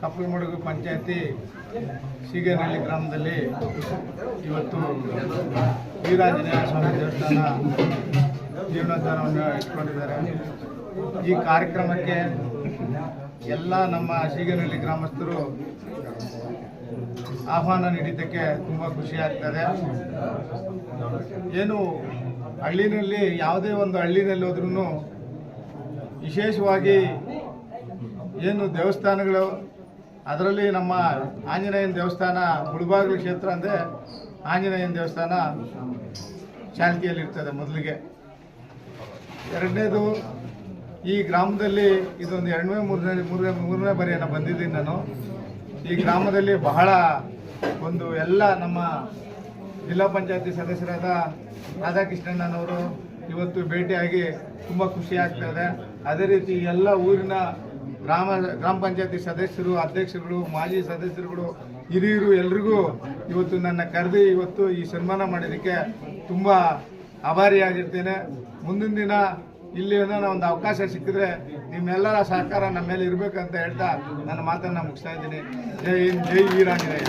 ಕಪ್ಪಲಮಡುಗು ಪಂಚಾಯತಿ ಸೀಗೇನಹಳ್ಳಿ ಗ್ರಾಮದಲ್ಲಿ ಇವತ್ತು ವೀರಾಂಜನೇಯ ಸ್ವಾಮಿ ದೇವಸ್ಥಾನ ಜೀರ್ಣೋದ್ಧಾರವನ್ನು ಇಟ್ಕೊಂಡಿದ್ದಾರೆ. ಈ ಕಾರ್ಯಕ್ರಮಕ್ಕೆ ಎಲ್ಲ ನಮ್ಮ ಸೀಗೇನಹಳ್ಳಿ ಗ್ರಾಮಸ್ಥರು ಆಹ್ವಾನ ನೀಡಿದ್ದಕ್ಕೆ ತುಂಬ ಖುಷಿ ಆಗ್ತದೆ. ಏನು ಹಳ್ಳಿನಲ್ಲಿ ಯಾವುದೇ ಒಂದು ಹಳ್ಳಿನಲ್ಲಿ ಹೋದ್ರೂ ವಿಶೇಷವಾಗಿ ಏನು ದೇವಸ್ಥಾನಗಳು, ಅದರಲ್ಲಿ ನಮ್ಮ ಆಂಜನೇಯನ ದೇವಸ್ಥಾನ, ಮುಳುಬಾಗಿಲು ಕ್ಷೇತ್ರ ಅಂದರೆ ಆಂಜನೇಯನ ದೇವಸ್ಥಾನ ಚಾಲ್ತಿಯಲ್ಲಿರ್ತದೆ ಮೊದಲಿಗೆ. ಎರಡನೇದು, ಈ ಗ್ರಾಮದಲ್ಲಿ ಇದೊಂದು ಎರಡನೇ, ಮೂರನೇ ಮೂರನೇ ಮೂರನೇ ಬಾರಿಯನ್ನು ಬಂದಿದ್ದೀನಿ ನಾನು. ಈ ಗ್ರಾಮದಲ್ಲಿ ಬಹಳ ಒಂದು ಎಲ್ಲ ನಮ್ಮ ಜಿಲ್ಲಾ ಪಂಚಾಯತಿ ಸದಸ್ಯರಾದ ರಾಧಾಕೃಷ್ಣಣ್ಣನವರು ಇವತ್ತು ಭೇಟಿಯಾಗಿ ತುಂಬ ಖುಷಿ ಆಗ್ತಾ ಇದೆ. ಅದೇ ರೀತಿ ಎಲ್ಲ ಊರಿನ ಗ್ರಾಮ ಗ್ರಾಮ ಪಂಚಾಯತಿ ಸದಸ್ಯರು, ಅಧ್ಯಕ್ಷರುಗಳು, ಮಾಜಿ ಸದಸ್ಯರುಗಳು, ಹಿರಿಯರು ಎಲ್ರಿಗೂ ಇವತ್ತು ನನ್ನ ಕರೆದು ಇವತ್ತು ಈ ಸನ್ಮಾನ ಮಾಡಿದ್ದಕ್ಕೆ ತುಂಬ ಆಭಾರಿಯಾಗಿರ್ತೇನೆ ಮುಂದಿನ ದಿನ ಇಲ್ಲಿ ಏನೋ ಒಂದು ಅವಕಾಶ ಸಿಕ್ಕಿದ್ರೆ ನಿಮ್ಮೆಲ್ಲರ ಸಹಕಾರ ನಮ್ಮ ಮೇಲೆ ಇರಬೇಕಂತ ಹೇಳ್ತಾ ನನ್ನ ಮಾತನ್ನು ಮುಗಿಸ್ತಾ ಇದ್ದೀನಿ. ಜೈ ಹಿಂದ್, ಜೈ ವೀರಾಂಜನೇಯ.